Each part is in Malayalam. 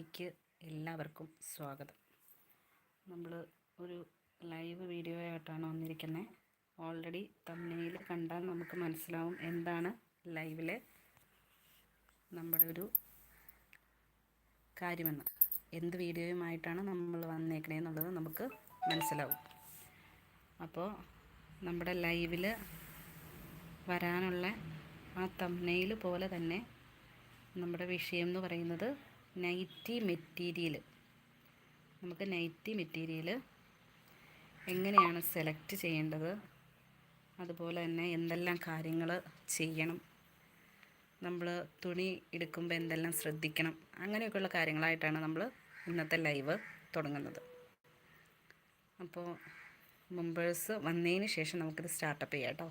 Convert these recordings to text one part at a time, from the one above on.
ചാനലിലേക്ക് എല്ലാവർക്കും സ്വാഗതം. നമ്മൾ ഒരു ലൈവ് വീഡിയോ ആയിട്ടാണ് വന്നിരിക്കുന്നത് ഓൾറെഡി തമ്മിൽ കണ്ടാൽ നമുക്ക് മനസ്സിലാവും എന്താണ് ലൈവിലെ നമ്മുടെ ഒരു കാര്യമെന്ന്. എന്ത് വീഡിയോയുമായിട്ടാണ് നമ്മൾ വന്നേക്കണേന്നുള്ളത് നമുക്ക് മനസ്സിലാവും. അപ്പോൾ നമ്മുടെ ലൈവിൽ വരാനുള്ള ആ തമ്മനയിൽ പോലെ തന്നെ നമ്മുടെ വിഷയം എന്ന് പറയുന്നത് നൈറ്റി മെറ്റീരിയൽ നമുക്ക് നൈറ്റി മെറ്റീരിയൽ എങ്ങനെയാണ് സെലക്ട് ചെയ്യേണ്ടത്? അതുപോലെ തന്നെ എന്തെല്ലാം കാര്യങ്ങൾ ചെയ്യണം? നമ്മൾ തുണി എടുക്കുമ്പോൾ എന്തെല്ലാം ശ്രദ്ധിക്കണം? അങ്ങനെയൊക്കെയുള്ള കാര്യങ്ങളായിട്ടാണ് നമ്മൾ ഇന്നത്തെ ലൈവ് തുടങ്ങുന്നത്. അപ്പോൾ മുമ്പേഴ്സ് വന്നതിന് ശേഷം നമുക്കിത് സ്റ്റാർട്ടപ്പ് ചെയ്യാം കേട്ടോ.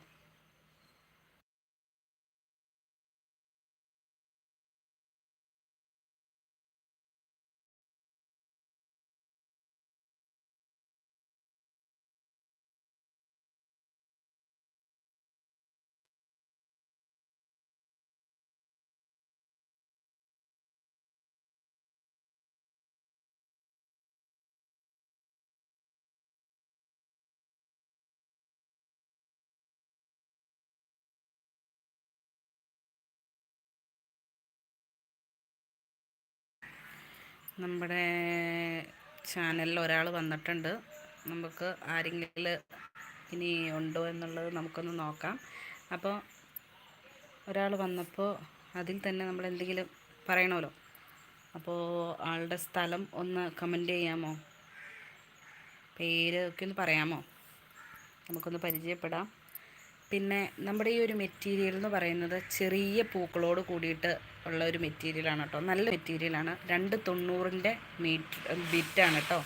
നമ്മുടെ ചാനലിൽ ഒരാൾ വന്നിട്ടുണ്ട്. നമുക്ക് ആരെങ്കിലും ഇനി ഉണ്ടോ എന്നുള്ളത് നമുക്കൊന്ന് നോക്കാം. അപ്പോൾ ഒരാൾ വന്നപ്പോൾ അതിൽ തന്നെ നമ്മൾ എന്തെങ്കിലും പറയണമല്ലോ. അപ്പോൾ ആളുടെ സ്ഥലം ഒന്ന് കമന്റ് ചെയ്യാമോ? പേര് ഒക്കെ ഒന്ന് പറയാമോ? നമുക്കൊന്ന് പരിചയപ്പെടാം. പിന്നെ നമ്മുടെ ഈ ഒരു മെറ്റീരിയൽ എന്ന് പറയുന്നത് ചെറിയ പൂക്കളോട് കൂടിയിട്ട് ഉള്ള ഒരു മെറ്റീരിയലാണ് കേട്ടോ. നല്ല മെറ്റീരിയലാണ് രണ്ട് തൊണ്ണൂറിന്റെ മീറ്റർ ബിറ്റാണ് കേട്ടോ.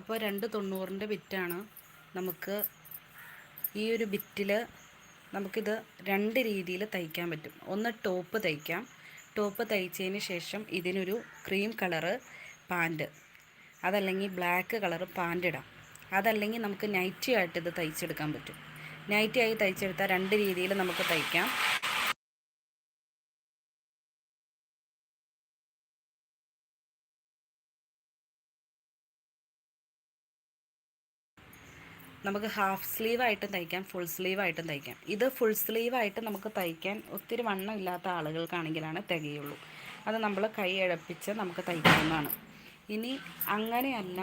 അപ്പോൾ രണ്ട് തൊണ്ണൂറിന്റെ ബിറ്റാണ് നമുക്ക് ഈ ഒരു ബിറ്റിൽ നമുക്കിത് രണ്ട് രീതിയിൽ തയ്ക്കാൻ പറ്റും. ഒന്ന് ടോപ്പ് തയ്ക്കാം. ടോപ്പ് തയ്ച്ചതിന് ശേഷം ഇതിനൊരു ക്രീം കളറ് പാന്റ് അതല്ലെങ്കിൽ ബ്ലാക്ക് കളറ് പാന്റ് ഇടാം. അതല്ലെങ്കിൽ നമുക്ക് നൈറ്റി ആയിട്ട് ഇത് തയ്ച്ചെടുക്കാൻ പറ്റും. നൈറ്റി ആയി തയ്ച്ചെടുത്താൽ രണ്ട് രീതിയിൽ നമുക്ക് തയ്ക്കാം. നമുക്ക് ഹാഫ് സ്ലീവ് ആയിട്ടും തയ്ക്കാം ഫുൾ സ്ലീവ് ആയിട്ടും തയ്ക്കാം. ഇത് ഫുൾ സ്ലീവ് ആയിട്ട് നമുക്ക് തയ്ക്കാൻ ഒത്തിരി വണ്ണം ഇല്ലാത്ത ആളുകൾക്കാണെങ്കിലാണ് തികയുള്ളൂ. അത് നമ്മൾ കൈ ഇഴപ്പിച്ച് നമുക്ക് തയ്ക്കാവുന്നതാണ്. ഇനി അങ്ങനെയല്ല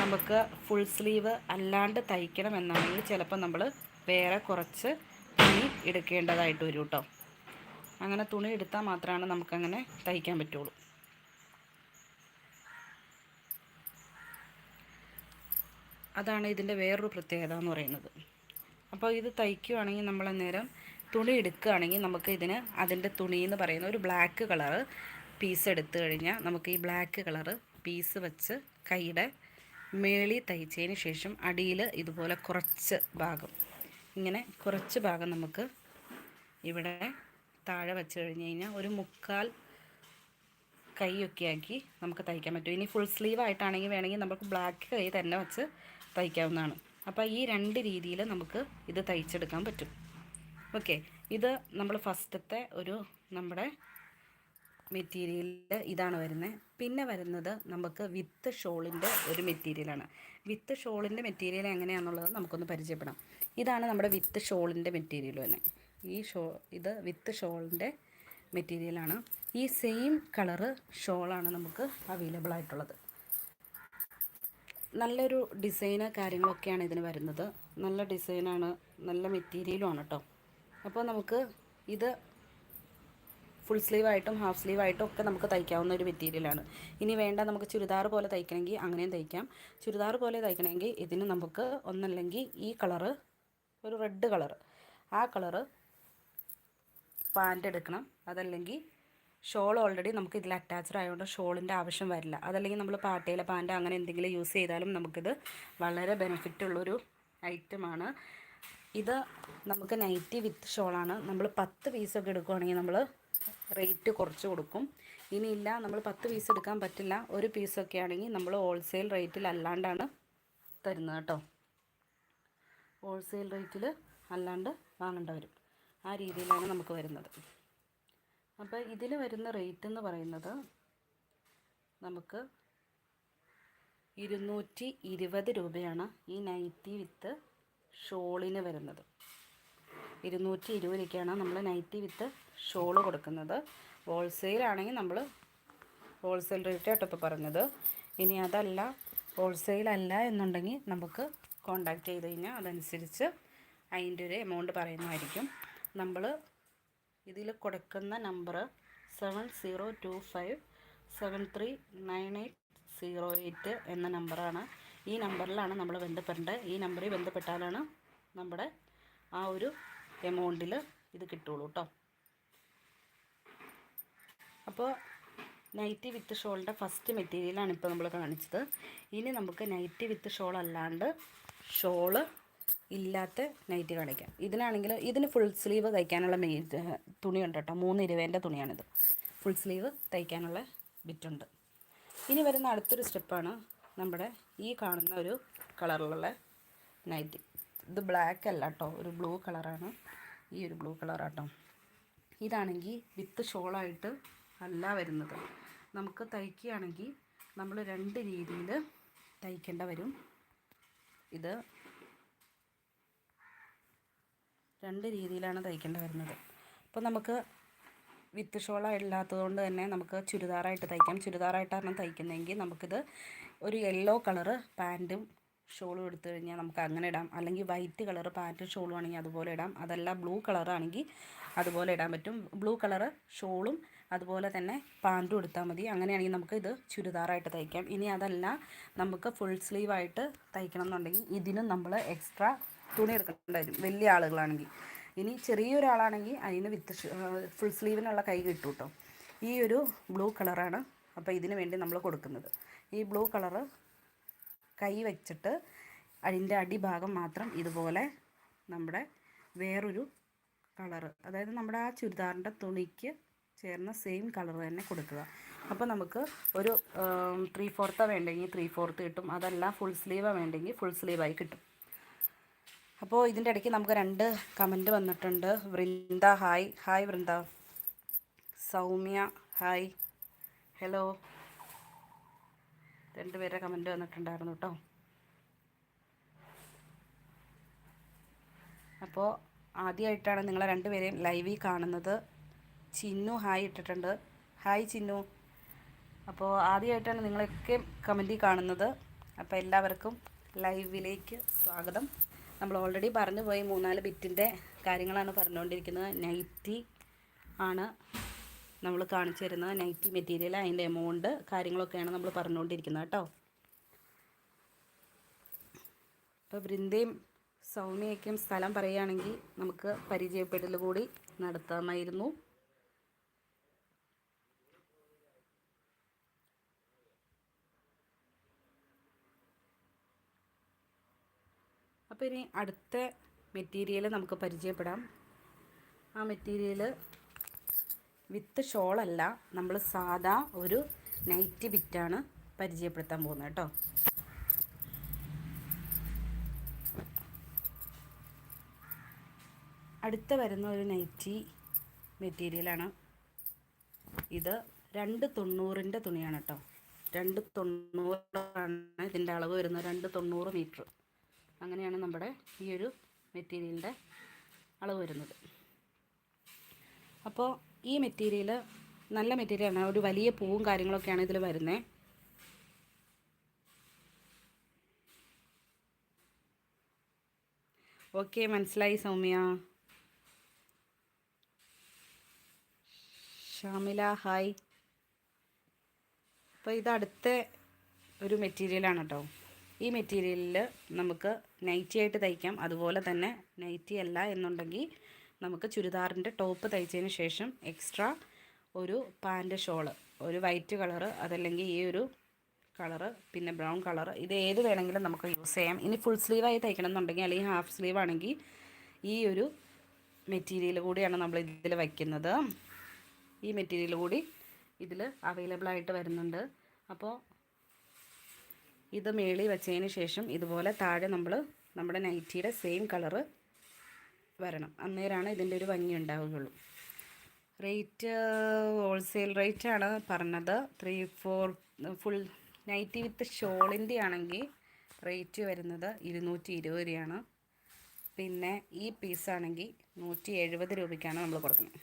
നമുക്ക് ഫുൾ സ്ലീവ് അല്ലാണ്ട് തയ്ക്കണം എന്നാണെങ്കിൽ ചിലപ്പോൾ നമ്മൾ വേറെ കുറച്ച് തുണി എടുക്കേണ്ടതായിട്ട് വരും കേട്ടോ അങ്ങനെ തുണി എടുത്താൽ മാത്രമാണ് നമുക്കങ്ങനെ തയ്ക്കാൻ പറ്റുള്ളൂ. അതാണ് ഇതിന്റെ വേറൊരു പ്രത്യേകത എന്ന് പറയുന്നത്. അപ്പോൾ ഇത് തയ്ക്കുകയാണെങ്കിൽ നമ്മൾ അന്നേരം തുണി എടുക്കുകയാണെങ്കിൽ നമുക്ക് ഇതിന് അതിന്റെ തുണി എന്ന് പറയുന്ന ഒരു ബ്ലാക്ക് കളറ് പീസ് എടുത്തു കഴിഞ്ഞാൽ നമുക്ക് ഈ ബ്ലാക്ക് കളറ് പീസ് വെച്ച് കൈയുടെ മേളി തയ്ച്ചതിന് ശേഷം അടിയിൽ ഇതുപോലെ കുറച്ച് ഭാഗം ഇങ്ങനെ കുറച്ച് ഭാഗം നമുക്ക് ഇവിടെ താഴെ വെച്ച് കഴിഞ്ഞ് കഴിഞ്ഞാൽ ഒരു മുക്കാൽ കൈയൊക്കെ ആക്കി നമുക്ക് തയ്ക്കാൻ പറ്റും. ഇനി ഫുൾ സ്ലീവ് ആയിട്ടാണെങ്കിൽ വേണമെങ്കിൽ നമുക്ക് ബ്ലാക്ക് കൈ തന്നെ വെച്ച് തയ്ക്കാവുന്നതാണ്. അപ്പോൾ ഈ രണ്ട് രീതിയിൽ നമുക്ക് ഇത് തയ്ച്ചെടുക്കാൻ പറ്റും. ഓക്കെ. ഇത് നമ്മൾ ഫസ്റ്റത്തെ ഒരു നമ്മുടെ മെറ്റീരിയൽ ഇതാണ് വരുന്നത് പിന്നെ വരുന്നത് നമുക്ക് വിത്ത് ഷോളിന്റെ ഒരു മെറ്റീരിയലാണ്. വിത്ത് ഷോളിന്റെ മെറ്റീരിയൽ എങ്ങനെയാണെന്നുള്ളത് നമുക്കൊന്ന് പരിചയപ്പെടാം. ഇതാണ് നമ്മുടെ വിത്ത് ഷോളിന്റെ മെറ്റീരിയൽ തന്നെ. ഈ ഷോ ഇത് വിത്ത് ഷോളിന്റെ മെറ്റീരിയലാണ്. ഈ സെയിം കളറ് ഷോളാണ് നമുക്ക് അവൈലബിൾ ആയിട്ടുള്ളത് നല്ലൊരു ഡിസൈന് കാര്യങ്ങളൊക്കെയാണ് ഇതിന് വരുന്നത്. നല്ല ഡിസൈനാണ് നല്ല മെറ്റീരിയലുമാണ് കേട്ടോ അപ്പോൾ നമുക്ക് ഇത് ഫുൾ സ്ലീവായിട്ടും ഹാഫ് സ്ലീവായിട്ടും ഒക്കെ നമുക്ക് തയ്ക്കാവുന്ന ഒരു മെറ്റീരിയലാണ് ഇനി വേണ്ട നമുക്ക് ചുരിദാർ പോലെ തയ്ക്കണമെങ്കിൽ അങ്ങനെയും തയ്ക്കാം. ചുരിദാർ പോലെ തയ്ക്കണമെങ്കിൽ ഇതിന് നമുക്ക് ഒന്നല്ലെങ്കിൽ ഈ കളറ് ഒരു റെഡ് കളറ് ആ കളറ് പാന്റ് എടുക്കണം. അതല്ലെങ്കിൽ ഷോൾ ഓൾറെഡി നമുക്ക് ഇതിൽ അറ്റാച്ച്ഡ് ആയതുകൊണ്ട് ഷോളിന്റെ ആവശ്യം വരില്ല. അതല്ലെങ്കിൽ നമ്മൾ പാട്ടയിലെ പാന്റ് അങ്ങനെ എന്തെങ്കിലും യൂസ് ചെയ്താലും നമുക്കിത് വളരെ ബെനിഫിറ്റ് ഉള്ളൊരു ഐറ്റമാണ്. ഇത് നമുക്ക് നൈറ്റി വിത്ത് ഷോളാണ്. നമ്മൾ പത്ത് പീസൊക്കെ എടുക്കുകയാണെങ്കിൽ നമ്മൾ റേറ്റ് കുറച്ച് കൊടുക്കും. ഇനിയില്ല നമ്മൾ പത്ത് പീസ് എടുക്കാൻ പറ്റില്ല. ഒരു പീസൊക്കെ ആണെങ്കിൽ നമ്മൾ ഹോൾസെയിൽ റേറ്റിൽ അല്ലാണ്ടാണ് തരുന്നത് കേട്ടോ. ഹോൾസെയിൽ റേറ്റിൽ അല്ലാണ്ട് വാങ്ങേണ്ട വരും. ആ രീതിയിലാണ് നമുക്ക് വരുന്നത്. അപ്പോൾ ഇതിൽ വരുന്ന റേറ്റ് എന്ന് പറയുന്നത് നമുക്ക് ഇരുന്നൂറ്റി ഇരുപത് രൂപയാണ് ഈ നൈറ്റി വിത്ത് ഷോളിന് വരുന്നത്. ഇരുന്നൂറ്റി ഇരുപത് രൂപയ്ക്കാണ് നമ്മൾ നൈറ്റി വിത്ത് ഷോൾ കൊടുക്കുന്നത് ഹോൾസെയിലാണെങ്കിൽ നമ്മൾ ഹോൾസെയിൽ റേറ്റ് ആട്ടോ ഇപ്പോൾ പറഞ്ഞത്. ഇനി അതല്ല ഹോൾസെയിൽ അല്ല എന്നുണ്ടെങ്കിൽ നമുക്ക് കോണ്ടാക്ട് ചെയ്ത് കഴിഞ്ഞാൽ അതനുസരിച്ച് അതിന്റെ ഒരു എമൗണ്ട് പറയുന്നതായിരിക്കും. നമ്മൾ ഇതിൽ കൊടുക്കുന്ന number seven zero two five seven three nine eight zero eight എന്ന നമ്പറാണ്. ഈ നമ്പറിലാണ് നമ്മൾ ബന്ധപ്പെടേണ്ടത്. ഈ നമ്പറിൽ ബന്ധപ്പെട്ടാലാണ് നമ്മുടെ ആ ഒരു എമൗണ്ടിൽ ഇത് കിട്ടുള്ളൂ കേട്ടോ അപ്പോൾ നൈറ്റി വിത്ത് ഷോളിന്റെ ഫസ്റ്റ് മെറ്റീരിയലാണ് ഇപ്പോൾ നമ്മൾ കാണിച്ചത്. ഇനി നമുക്ക് നൈറ്റി വിത്ത് ഷോൾ അല്ലാണ്ട് ഷോൾ ഇല്ലാത്ത നൈറ്റി കാണിക്കാം ഇതിനാണെങ്കിൽ ഇതിന് ഫുൾ സ്ലീവ് തയ്ക്കാനുള്ള മെയ് തുണിയുണ്ട് കേട്ടോ. മൂന്ന് ഇരുവേന്റെ തുണിയാണിത്. ഫുൾ സ്ലീവ് തയ്ക്കാനുള്ള ബിറ്റുണ്ട് ഇനി വരുന്ന അടുത്തൊരു സ്റ്റെപ്പാണ് നമ്മുടെ ഈ കാണുന്ന ഒരു കളറിലുള്ള നൈറ്റി ഇത് ബ്ലാക്ക് അല്ല കേട്ടോ. ഒരു ബ്ലൂ കളറാണ് ഈ ഒരു ബ്ലൂ കളറാട്ടോ ഇതാണെങ്കിൽ വിത്ത് ഷോളായിട്ട് അല്ല വരുന്നത്. നമുക്ക് തയ്ക്കുകയാണെങ്കിൽ നമ്മൾ രണ്ട് രീതിയിൽ തയ്ക്കേണ്ട വരും. ഇത് രണ്ട് രീതിയിലാണ് തയ്ക്കേണ്ടി വരുന്നത്. അപ്പോൾ നമുക്ക് വിത്ത് ഷോള ഇല്ലാത്തതുകൊണ്ട് തന്നെ നമുക്ക് ചുരിദാറായിട്ട് തയ്ക്കാം. ചുരിദാറായിട്ടാണ് തയ്ക്കുന്നതെങ്കിൽ നമുക്കിത് ഒരു യെല്ലോ കളറ് പാന്റും ഷോളും എടുത്തു കഴിഞ്ഞാൽ നമുക്ക് അങ്ങനെ ഇടാം. അല്ലെങ്കിൽ വൈറ്റ് കളർ പാന്റും ഷോളും ആണെങ്കിൽ അതുപോലെ ഇടാം. അതല്ല ബ്ലൂ കളറാണെങ്കിൽ അതുപോലെ ഇടാൻ പറ്റും. ബ്ലൂ കളറ് ഷോളും അതുപോലെ തന്നെ പാന്റും എടുത്താൽ മതി. അങ്ങനെയാണെങ്കിൽ നമുക്ക് ഇത് ചുരിദാറായിട്ട് തയ്ക്കാം. ഇനി അതല്ല നമുക്ക് ഫുൾ സ്ലീവായിട്ട് തയ്ക്കണം എന്നുണ്ടെങ്കിൽ ഇതിനും നമ്മൾ എക്സ്ട്രാ തുണി എടുക്കേണ്ടി വരും. വലിയ ആളുകളാണെങ്കിൽ. ഇനി ചെറിയൊരാളാണെങ്കിൽ അതിന് വിത്ത് ഫുൾ സ്ലീവിനുള്ള കൈ കിട്ടും കേട്ടോ ഈ ഒരു ബ്ലൂ കളറാണ് അപ്പോൾ ഇതിന് വേണ്ടി നമ്മൾ കൊടുക്കുന്നത്. ഈ ബ്ലൂ കളറ് കൈ വെച്ചിട്ട് അതിന്റെ അടിഭാഗം മാത്രം ഇതുപോലെ നമ്മുടെ വേറൊരു കളറ് അതായത് നമ്മുടെ ആ ചുരിദാറിന്റെ തുണിക്ക് ചേർന്ന സെയിം കളർ തന്നെ കൊടുക്കുക. അപ്പോൾ നമുക്ക് ഒരു ത്രീ ഫോർത്താ വേണ്ടെങ്കിൽ ത്രീ ഫോർത്ത് കിട്ടും. അതല്ല ഫുൾ സ്ലീവാണ് വേണ്ടെങ്കിൽ ഫുൾ സ്ലീവായി കിട്ടും. അപ്പോൾ ഇതിന്റെ ഇടയ്ക്ക് നമുക്ക് രണ്ട് കമന്റ് വന്നിട്ടുണ്ട്. Vrinda hi. Hi Vrinda. Saumya hi. Hello. രണ്ട് പേരുടെ കമന്റ് വന്നിട്ടുണ്ടായിരുന്നു കേട്ടോ. അപ്പോൾ ആദ്യമായിട്ടാണ് നിങ്ങളെ രണ്ടുപേരെയും ലൈവിൽ കാണുന്നത്. ചിന്നു ഹായ് ഇട്ടിട്ടുണ്ട്. ഹായ് ചിന്നു. അപ്പോൾ ആദ്യമായിട്ടാണ് നിങ്ങളൊക്കെ കമന്റിൽ കാണുന്നത്. അപ്പോൾ എല്ലാവർക്കും ലൈവിലേക്ക് സ്വാഗതം. നമ്മൾ ഓൾറെഡി പറഞ്ഞു പോയി മൂന്നാൽ ബിറ്റിന്റെ കാര്യങ്ങളാണ് പറഞ്ഞുകൊണ്ടിരിക്കുന്നത്. നൈറ്റി ആണ് നമ്മൾ കാണിച്ചു തരുന്നത്. നൈറ്റി മെറ്റീരിയൽ അതിന്റെ എമൗണ്ട് കാര്യങ്ങളൊക്കെയാണ് നമ്മൾ പറഞ്ഞുകൊണ്ടിരിക്കുന്നത് കേട്ടോ. ഇപ്പോൾ വൃന്ദയും സൗമ്യയൊക്കെയും സ്ഥലം പറയുകയാണെങ്കിൽ നമുക്ക് പരിചയപ്പെടൽ കൂടി നടത്താമായിരുന്നു. അപ്പോൾ ഇനി അടുത്ത മെറ്റീരിയൽ നമുക്ക് പരിചയപ്പെടാം. ആ മെറ്റീരിയൽ വിത്ത് ഷോളല്ല നമ്മൾ സാധാ ഒരു നൈറ്റ് ബിറ്റാണ് പരിചയപ്പെടുത്താൻ പോകുന്നത് കേട്ടോ. അടുത്ത വരുന്ന ഒരു നൈറ്റി മെറ്റീരിയലാണ് ഇത് രണ്ട് തൊണ്ണൂറിന്റെ തുണിയാണ് കേട്ടോ. രണ്ട് തൊണ്ണൂറാണ് ഇതിന്റെ അളവ് വരുന്നത്. രണ്ട് തൊണ്ണൂറ് മീറ്റർ അങ്ങനെയാണ് നമ്മുടെ ഈ ഒരു മെറ്റീരിയലിന്റെ അളവ് വരുന്നത്. അപ്പോൾ ഈ മെറ്റീരിയൽ നല്ല മെറ്റീരിയലാണ്. ഒരു വലിയ പൂവും കാര്യങ്ങളൊക്കെയാണ് ഇതിൽ വരുന്നത് ഓക്കെ മനസ്സിലായി സൗമ്യ. ഷാമില ഹായ്. അപ്പോൾ ഇത് അടുത്ത ഒരു മെറ്റീരിയലാണ് കേട്ടോ. ഈ മെറ്റീരിയലിൽ നമുക്ക് നൈറ്റി ആയിട്ട് തയ്ക്കാം. അതുപോലെ തന്നെ നൈറ്റി അല്ല എന്നുണ്ടെങ്കിൽ നമുക്ക് ചുരിദാറിന്റെ ടോപ്പ് തയ്ച്ചതിന് ശേഷം എക്സ്ട്രാ ഒരു പാന്റ് ഷോൾ ഒരു വൈറ്റ് കളറ് അതല്ലെങ്കിൽ ഈ ഒരു കളറ് പിന്നെ ബ്രൗൺ കളറ് ഇത് ഏത് വേണമെങ്കിലും നമുക്ക് യൂസ് ചെയ്യാം. ഇനി ഫുൾ സ്ലീവായി തയ്ക്കണം എന്നുണ്ടെങ്കിൽ അല്ലെങ്കിൽ ഹാഫ് സ്ലീവ് ആണെങ്കിൽ ഈ ഒരു മെറ്റീരിയൽ കൂടിയാണ് നമ്മൾ ഇതിൽ വയ്ക്കുന്നത് ഈ മെറ്റീരിയൽ കൂടി ഇതിൽ അവൈലബിൾ ആയിട്ട് വരുന്നുണ്ട്. അപ്പോൾ ഇത് മേളി വെച്ചതിന് ശേഷം ഇതുപോലെ താഴെ നമ്മൾ നമ്മുടെ നൈറ്റിയുടെ സെയിം കളറ് വരണം. അന്നേരമാണ് ഇതിന്റെ ഒരു ഭംഗി ഉണ്ടാവുകയുള്ളൂ. റേറ്റ് ഹോൾസെയിൽ റേറ്റ് ആണ് പറഞ്ഞത്. Three four full nighty with ഷോളിന്റെ ആണെങ്കിൽ റേറ്റ് വരുന്നത് ഇരുന്നൂറ്റി ഇരുപത് രൂപയാണ്. പിന്നെ ഈ പീസാണെങ്കിൽ നൂറ്റി എഴുപത് രൂപയ്ക്കാണ് നമ്മൾ കൊടുക്കുന്നത്.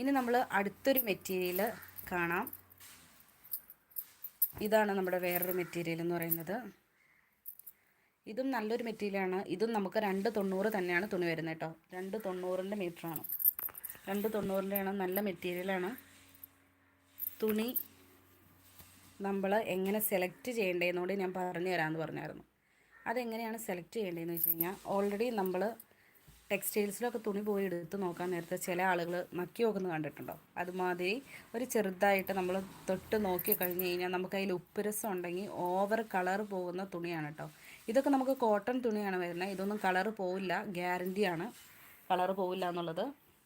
ഇനി നമ്മൾ അടുത്തൊരു മെറ്റീരിയൽ കാണാം. ഇതാണ് നമ്മുടെ വേറൊരു മെറ്റീരിയൽ എന്ന് പറയുന്നത്. ഇതും നല്ലൊരു മെറ്റീരിയലാണ് ഇതും നമുക്ക് രണ്ട് തൊണ്ണൂറ് തന്നെയാണ് തുണി വരുന്നത് കേട്ടോ. രണ്ട് തൊണ്ണൂറിന്റെ മീറ്ററാണ് രണ്ട് തൊണ്ണൂറിന്റെയാണ് നല്ല മെറ്റീരിയലാണ് തുണി നമ്മൾ എങ്ങനെ സെലക്ട് ചെയ്യേണ്ടതെന്നോട് ഞാൻ പറഞ്ഞു തരാമെന്ന് പറഞ്ഞായിരുന്നു. അതെങ്ങനെയാണ് സെലക്ട് ചെയ്യേണ്ടതെന്ന് വെച്ച് കഴിഞ്ഞാൽ ഓൾറെഡി നമ്മൾ ടെക്സ്റ്റൈൽസിലൊക്കെ തുണി പോയി എടുത്ത് നോക്കാൻ നേരത്തെ ചില ആളുകൾ നക്കി നോക്കുന്നത് കണ്ടിട്ടുണ്ടോ? അതുമാതിരി ഒരു ചെറുതായിട്ട് നമ്മൾ തൊട്ട് നോക്കി കഴിഞ്ഞ് കഴിഞ്ഞാൽ നമുക്ക് അതിൽ ഉപ്പുരസം ഉണ്ടെങ്കിൽ ഓവർ കളർ പോകുന്ന തുണിയാണ് കേട്ടോ ഇതൊക്കെ നമുക്ക് കോട്ടൺ തുണിയാണ് വരുന്നത്. ഇതൊന്നും കളർ പോവില്ല. ഗ്യാരന്റിയാണ് കളർ പോവില്ല എന്നുള്ളത്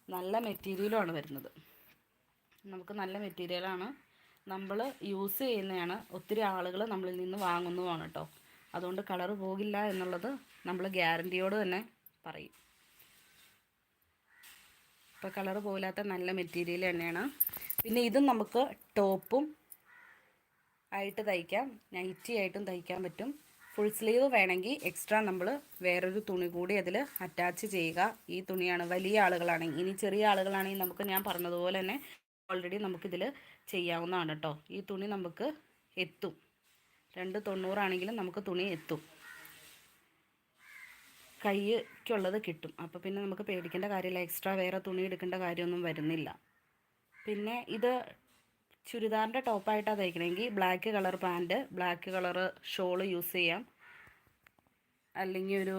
നല്ല മെറ്റീരിയലുമാണ് വരുന്നത്. നമുക്ക് നല്ല മെറ്റീരിയലാണ് നമ്മൾ യൂസ് ചെയ്യുന്നതാണ്. ഒത്തിരി ആളുകൾ നമ്മളിൽ നിന്ന് വാങ്ങുന്നതുമാണ് കേട്ടോ അതുകൊണ്ട് കളർ പോകില്ല എന്നുള്ളത് നമ്മൾ ഗ്യാരന്റിയോട് തന്നെ പറയും. ഇപ്പോൾ കളർ പോലാത്ത നല്ല മെറ്റീരിയൽ തന്നെയാണ്. പിന്നെ ഇതും നമുക്ക് ടോപ്പും ആയിട്ട് തയ്ക്കാം. നൈറ്റി ആയിട്ടും തയ്ക്കാൻ പറ്റും. ഫുൾ സ്ലീവ് വേണമെങ്കിൽ എക്സ്ട്രാ നമ്മൾ വേറൊരു തുണി കൂടി അതിൽ അറ്റാച്ച് ചെയ്യുക. ഈ തുണിയാണ് വലിയ ആളുകളാണെങ്കിൽ ഇനി ചെറിയ ആളുകളാണെങ്കിൽ നമുക്ക് ഞാൻ പറഞ്ഞതുപോലെ തന്നെ ഓൾറെഡി നമുക്കിതിൽ ചെയ്യാവുന്നതാണ് കേട്ടോ ഈ തുണി നമുക്ക് എത്തും. രണ്ട് തൊണ്ണൂറാണെങ്കിലും നമുക്ക് തുണി എത്തും. കൈക്കുള്ളത് കിട്ടും. അപ്പോൾ പിന്നെ നമുക്ക് പേടിക്കേണ്ട കാര്യമില്ല. എക്സ്ട്രാ വേറെ തുണി എടുക്കേണ്ട കാര്യമൊന്നും വരുന്നില്ല. പിന്നെ ഇത് ചുരിദാറിന്റെ ടോപ്പായിട്ടാണ് തയ്ക്കണമെങ്കിൽ black colour pant black colour shawl use ചെയ്യാം. അല്ലെങ്കിൽ ഒരു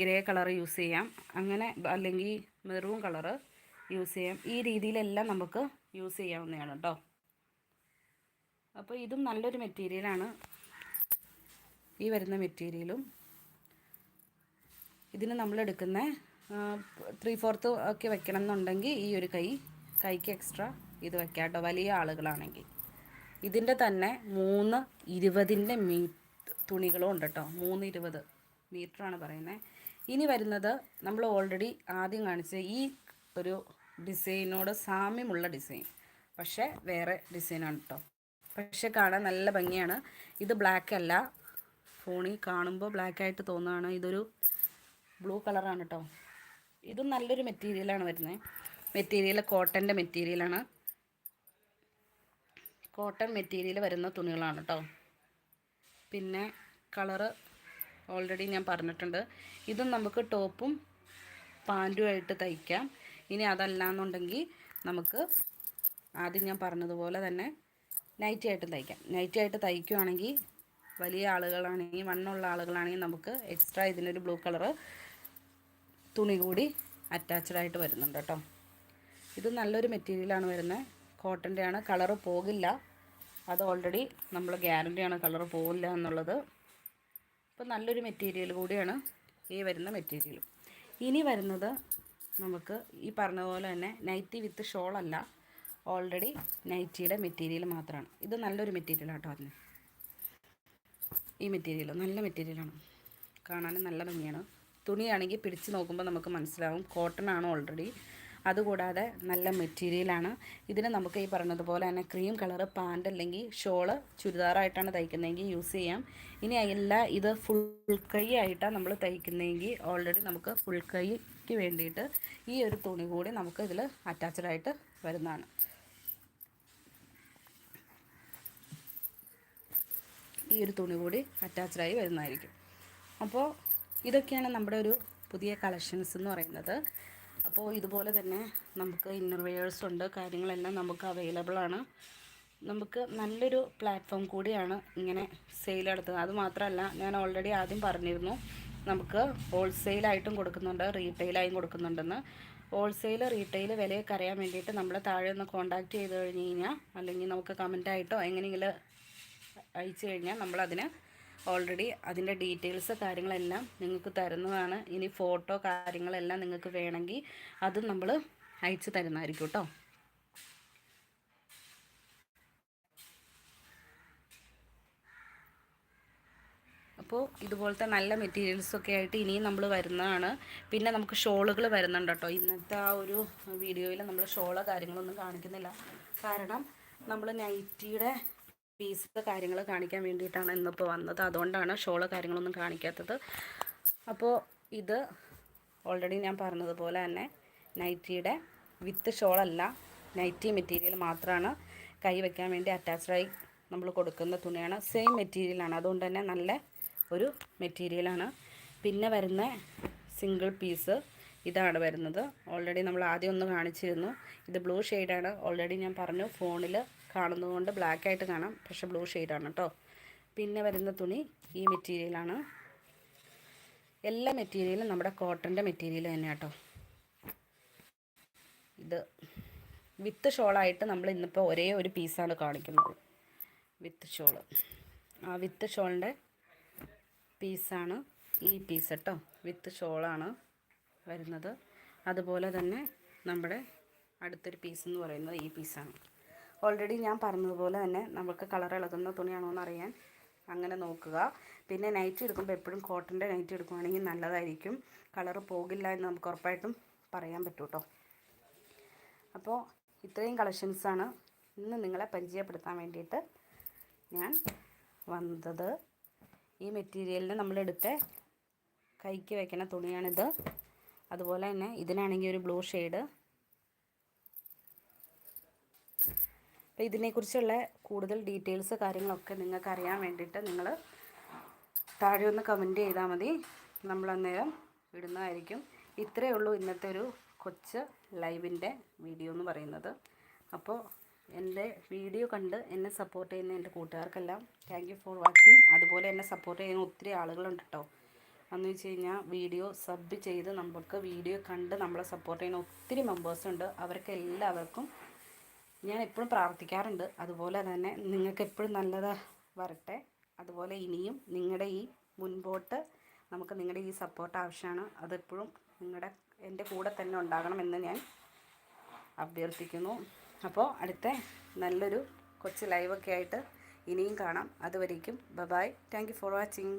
ഗ്രേ കളർ യൂസ് ചെയ്യാം. അങ്ങനെ അല്ലെങ്കിൽ മെറൂൺ കളറ് യൂസ് ചെയ്യാം. ഈ രീതിയിലെല്ലാം നമുക്ക് യൂസ് ചെയ്യാവുന്നതാണ് കേട്ടോ അപ്പോൾ ഇതും നല്ലൊരു മെറ്റീരിയലാണ് ഈ വരുന്ന മെറ്റീരിയലും ഇതിന് നമ്മൾ എടുക്കുന്ന ത്രീ ഫോർത്ത് ഒക്കെ വെക്കണം എന്നുണ്ടെങ്കിൽ ഈ ഒരു കൈ കൈക്ക് എക്സ്ട്രാ ഇത് വെക്കാം കേട്ടോ. വലിയ ആളുകളാണെങ്കിൽ. ഇതിന്റെ തന്നെ മൂന്ന് ഇരുപതിന്റെ മീ തുണികളും ഉണ്ട് കേട്ടോ. മൂന്ന് ഇരുപത് മീറ്ററാണ് പറയുന്നത് ഇനി വരുന്നത് നമ്മൾ ഓൾറെഡി ആദ്യം കാണിച്ച ഈ ഒരു ഡിസൈനോട് സാമ്യമുള്ള ഡിസൈൻ. പക്ഷേ വേറെ ഡിസൈനാണ് കേട്ടോ. പക്ഷേ കാണാൻ നല്ല ഭംഗിയാണ്. ഇത് ബ്ലാക്ക് അല്ല. ഫോണിൽ കാണുമ്പോൾ ബ്ലാക്ക് ആയിട്ട് തോന്നുകയാണ്. ഇതൊരു ബ്ലൂ കളറാണ് കേട്ടോ ഇതും നല്ലൊരു മെറ്റീരിയലാണ് വരുന്നത് മെറ്റീരിയൽ കോട്ടന്റെ മെറ്റീരിയലാണ്. കോട്ടൺ മെറ്റീരിയൽ വരുന്ന തുണികളാണ് കേട്ടോ പിന്നെ കളറ് ഓൾറെഡി ഞാൻ പറഞ്ഞിട്ടുണ്ട്. ഇതും നമുക്ക് ടോപ്പും പാന്റുമായിട്ട് തയ്ക്കാം. ഇനി അതല്ല എന്നുണ്ടെങ്കിൽ നമുക്ക് ആദ്യം ഞാൻ പറഞ്ഞതുപോലെ തന്നെ നൈറ്റി ആയിട്ട് തയ്ക്കാം. നൈറ്റി ആയിട്ട് തയ്ക്കുകയാണെങ്കിൽ വലിയ ആളുകളാണെങ്കിൽ വണ്ണുള്ള ആളുകളാണെങ്കിൽ നമുക്ക് എക്സ്ട്രാ ഇതിനൊരു ബ്ലൂ കളറ് തുണി കൂടി അറ്റാച്ച്ഡ് ആയിട്ട് വരുന്നുണ്ട് കേട്ടോ. ഇത് നല്ലൊരു മെറ്റീരിയലാണ് വരുന്നത്. കോട്ടന്റെ ആണ്. കളറ് പോകില്ല. അത് ഓൾറെഡി നമ്മൾ ഗ്യാരന്റിയാണ് കളറ് പോകില്ല എന്നുള്ളത്. അപ്പോൾ നല്ലൊരു മെറ്റീരിയൽ കൂടിയാണ് ഈ വരുന്ന മെറ്റീരിയൽ ഇനി വരുന്നത് നമുക്ക് ഈ പറഞ്ഞ പോലെ തന്നെ നൈറ്റി വിത്ത് ഷോളല്ല ഓൾറെഡി നൈറ്റിയുടെ മെറ്റീരിയൽ മാത്രമാണ്. ഇത് നല്ലൊരു മെറ്റീരിയൽ ആട്ടോ അതിന്. ഈ മെറ്റീരിയൽ നല്ല മെറ്റീരിയലാണ് കാണാനും നല്ല ഭംഗിയാണ്. തുണിയാണെങ്കിൽ പിടിച്ച് നോക്കുമ്പോൾ നമുക്ക് മനസ്സിലാവും. കോട്ടൺ ആണ് ഓൾറെഡി അതുകൂടാതെ നല്ല മെറ്റീരിയലാണ് ഇതിന് നമുക്ക് ഈ പറഞ്ഞതുപോലെ തന്നെ ക്രീം കളർ പാന്റ് അല്ലെങ്കിൽ ഷോൾ ചുരിദാറായിട്ടാണ് തയ്ക്കുന്നതെങ്കിൽ യൂസ് ചെയ്യാം. ഇനി അല്ല ഇത് ഫുൾ കൈ ആയിട്ടാണ് നമ്മൾ തയ്ക്കുന്നതെങ്കിൽ ഓൾറെഡി നമുക്ക് ഫുൾ കൈക്ക് വേണ്ടിയിട്ട് ഈ ഒരു തുണി കൂടി നമുക്ക് ഇതിൽ അറ്റാച്ച്ഡ് ആയിട്ട് വരുന്നതാണ്. ഈ ഒരു തുണി കൂടി അറ്റാച്ച്ഡായി വരുന്നതായിരിക്കും. അപ്പോൾ ഇതൊക്കെയാണ് നമ്മുടെ ഒരു പുതിയ കളക്ഷൻസ് എന്ന് പറയുന്നത്. അപ്പോൾ ഇതുപോലെ തന്നെ നമുക്ക് ഇന്നർ വെയേഴ്സ് ഉണ്ട് കാര്യങ്ങളെല്ലാം നമുക്ക് അവൈലബിൾ ആണ്. നമുക്ക് നല്ലൊരു പ്ലാറ്റ്ഫോം കൂടിയാണ് ഇങ്ങനെ സെയിൽ നടത്തുന്നത്. അത് മാത്രമല്ല ഞാൻ ഓൾറെഡി ആദ്യം പറഞ്ഞിരുന്നു നമുക്ക് ഹോൾസെയിലായിട്ടും കൊടുക്കുന്നുണ്ട് റീറ്റെയിലായും കൊടുക്കുന്നുണ്ടെന്ന്. ഹോൾസെയിൽ റീറ്റെയിൽ വിലയൊക്കെ അറിയാൻ വേണ്ടിയിട്ട് നമ്മൾ താഴെ ഒന്ന് കോൺടാക്റ്റ് ചെയ്ത് കഴിഞ്ഞ് കഴിഞ്ഞാൽ അല്ലെങ്കിൽ നമുക്ക് കമന്റായിട്ടോ എങ്ങനെയെങ്കിലും അയച്ചു കഴിഞ്ഞാൽ നമ്മളതിന് ഓൾറെഡി അതിന്റെ ഡീറ്റെയിൽസ് കാര്യങ്ങളെല്ലാം നിങ്ങൾക്ക് തരുന്നതാണ്. ഇനി ഫോട്ടോ കാര്യങ്ങളെല്ലാം നിങ്ങൾക്ക് വേണമെങ്കിൽ അത് നമ്മൾ അയച്ചു തരുന്നതായിരിക്കും കേട്ടോ. അപ്പോൾ ഇതുപോലത്തെ നല്ല മെറ്റീരിയൽസൊക്കെ ആയിട്ട് ഇനിയും നമ്മൾ വരുന്നതാണ്. പിന്നെ നമുക്ക് ഷോളുകൾ വരുന്നുണ്ട് കേട്ടോ. ഇന്നത്തെ ആ ഒരു വീഡിയോയിൽ നമ്മൾ ഷോളോ കാര്യങ്ങളൊന്നും കാണിക്കുന്നില്ല. കാരണം നമ്മൾ നൈറ്റിയുടെ പീസ് കാര്യങ്ങൾ കാണിക്കാൻ വേണ്ടിയിട്ടാണ് ഇന്നിപ്പോൾ വന്നത്. അതുകൊണ്ടാണ് ഷോൾ കാര്യങ്ങളൊന്നും കാണിക്കാത്തത്. അപ്പോൾ ഇത് ഓൾറെഡി ഞാൻ പറഞ്ഞതുപോലെ തന്നെ നൈറ്റിയുടെ വിത്ത് ഷോളല്ല നൈറ്റി മെറ്റീരിയൽ മാത്രമാണ് കൈ വെക്കാൻ വേണ്ടി അറ്റാച്ച്ഡായി നമ്മൾ കൊടുക്കുന്ന തുണിയാണ്. സെയിം മെറ്റീരിയലാണ് അതുകൊണ്ട് തന്നെ നല്ല ഒരു മെറ്റീരിയലാണ് പിന്നെ വരുന്ന സിംഗിൾ പീസ് ഇതാണ് വരുന്നത്. ഓൾറെഡി നമ്മൾ ആദ്യം ഒന്ന് കാണിച്ചിരുന്നു. ഇത് ബ്ലൂ ഷെയ്ഡാണ് ഓൾറെഡി ഞാൻ പറഞ്ഞു ഫോണിൽ കാണുന്നതുകൊണ്ട് ബ്ലാക്ക് ആയിട്ട് കാണാം. പക്ഷെ ബ്ലൂ ഷെയ്ഡാണ് കേട്ടോ പിന്നെ വരുന്ന തുണി ഈ മെറ്റീരിയലാണ് എല്ലാ മെറ്റീരിയലും നമ്മുടെ കോട്ടന്റെ മെറ്റീരിയൽ തന്നെയാണ് കേട്ടോ ഇത് വിത്ത് ഷോളായിട്ട് നമ്മൾ ഇന്നിപ്പോൾ ഒരേ ഒരു പീസാണ് കാണിക്കുന്നത്. വിത്ത് ഷോൾ ആ വിത്ത് ഷോളിന്റെ പീസാണ് ഈ പീസ് കേട്ടോ വിത്ത് ഷോളാണ് വരുന്നത്. അതുപോലെ തന്നെ നമ്മുടെ അടുത്തൊരു പീസ് എന്ന് പറയുന്നത് ഈ പീസാണ് ഓൾറെഡി ഞാൻ പറഞ്ഞതുപോലെ തന്നെ നമുക്ക് കളർ ഇളകുന്ന തുണിയാണോ എന്ന് അറിയാൻ അങ്ങനെ നോക്കുക. പിന്നെ നൈറ്റ് എടുക്കുമ്പോൾ എപ്പോഴും കോട്ടന്റെ നൈറ്റ് എടുക്കുവാണെങ്കിൽ നല്ലതായിരിക്കും. കളർ പോകില്ല എന്ന് നമുക്ക് ഉറപ്പായിട്ടും പറയാൻ പറ്റും കേട്ടോ അപ്പോൾ ഇത്രയും കളക്ഷൻസാണ് ഇന്ന് നിങ്ങളെ പരിചയപ്പെടുത്താൻ വേണ്ടിയിട്ട് ഞാൻ വന്നത്. ഈ മെറ്റീരിയലിന് നമ്മളെടുത്ത് കൈക്ക് വയ്ക്കുന്ന തുണിയാണിത്. അതുപോലെ തന്നെ ഇതിനാണെങ്കിൽ ഒരു ബ്ലൂ ഷെയ്ഡ് അപ്പോൾ ഇതിനെക്കുറിച്ചുള്ള കൂടുതൽ ഡീറ്റെയിൽസ് കാര്യങ്ങളൊക്കെ നിങ്ങൾക്ക് അറിയാൻ വേണ്ടിയിട്ട് നിങ്ങൾ താഴെ ഒന്ന് കമന്റ് ചെയ്താൽ മതി. നമ്മൾ അന്നേരം ഇടുന്നതായിരിക്കും. ഇത്രയേ ഉള്ളൂ ഇന്നത്തെ ഒരു കൊച്ച് ലൈവിന്റെ വീഡിയോ എന്ന് പറയുന്നത്. അപ്പോൾ എന്റെ വീഡിയോ കണ്ട് എന്നെ സപ്പോർട്ട് ചെയ്യുന്ന എന്റെ കൂട്ടുകാർക്കെല്ലാം താങ്ക് യു ഫോർ വാച്ചിങ് അതുപോലെ എന്നെ സപ്പോർട്ട് ചെയ്യുന്ന ഒത്തിരി ആളുകളുണ്ട് കേട്ടോ. എന്ന് വെച്ച് കഴിഞ്ഞാൽ വീഡിയോ സബ് ചെയ്ത് നമുക്ക് വീഡിയോ കണ്ട് നമ്മളെ സപ്പോർട്ട് ചെയ്യുന്ന ഒത്തിരി മെമ്പേഴ്സ് ഉണ്ട്. അവർക്ക് എല്ലാവർക്കും ഞാൻ എപ്പോഴും പ്രാർത്ഥിക്കാറുണ്ട്. അതുപോലെ തന്നെ നിങ്ങൾക്ക് എപ്പോഴും നല്ലത് വരട്ടെ. അതുപോലെ ഇനിയും നിങ്ങളുടെ ഈ മുൻപോട്ട് നമുക്ക് നിങ്ങളുടെ ഈ സപ്പോർട്ട് ആവശ്യമാണ്. അതെപ്പോഴും നിങ്ങളുടെ എന്റെ കൂടെ തന്നെ ഉണ്ടാകണമെന്ന് ഞാൻ അഭ്യർത്ഥിക്കുന്നു. അപ്പോൾ അടുത്ത നല്ലൊരു കൊച്ചു ലൈവൊക്കെ ആയിട്ട് ഇനിയും കാണാം. അതുവരേക്കും. Bye bye bye thank for watching